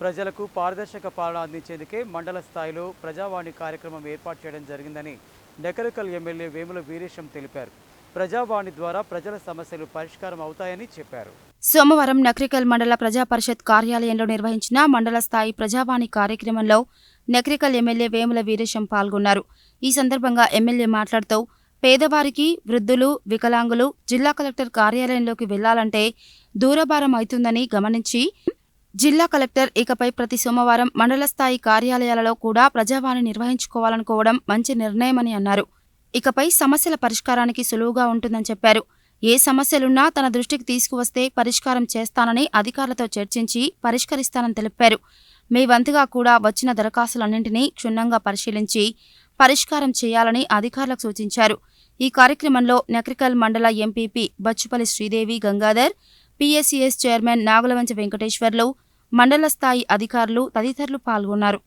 ప్రజలకు పారదర్శక పాలన అందించేందుకే మండల స్థాయిలో ప్రజావాణి కార్యక్రమం ఏర్పాటు చేయడం జరిగిందని నెకరకల్ ఎమ్మెల్యే వేముల వీరేశం తెలిపారు. ప్రజావాణి ద్వారా ప్రజల సమస్యలు పరిష్కారం అవుతాయని చెప్పారు. సోమవారం నక్రికల్ మండల ప్రజా పరిషత్ కార్యాలయంలో నిర్వహించిన మండల స్థాయి ప్రజావాణి కార్యక్రమంలో నక్రికల్ ఎమ్మెల్యే వేముల వీరేశం పాల్గొన్నారు. ఈ సందర్భంగా ఎమ్మెల్యే మాట్లాడుతూ పేదవారికి వృద్ధులు వికలాంగులు జిల్లా కలెక్టర్ కార్యాలయంలోకి వెళ్ళాలంటే దూరభారం అవుతుందని గమనించి జిల్లా కలెక్టర్ ఇకపై ప్రతి సోమవారం మండల స్థాయి కార్యాలయాలలో కూడా ప్రజావాణి నిర్వహించుకోవాలనుకోవడం మంచి నిర్ణయమని అన్నారు. ఇకపై సమస్యల పరిష్కారానికి సులువుగా ఉంటుందని చెప్పారు. ఏ సమస్యలున్నా తన దృష్టికి తీసుకువస్తే పరిష్కారం చేస్తానని అధికారులతో చర్చించి పరిష్కరిస్తానని తెలిపారు. మీ వంతుగా కూడా వచ్చిన దరఖాస్తులన్నింటినీ క్షుణ్ణంగా పరిశీలించి పరిష్కారం చేయాలని అధికారులకు సూచించారు. ఈ కార్యక్రమంలో నక్రికల్ మండల MPP Bachupally Sridevi Gangadhar PSCS chairman Nagulavancha Venkateswarlu మండల స్థాయి అధికారులు తదితరులు పాల్గొన్నారు.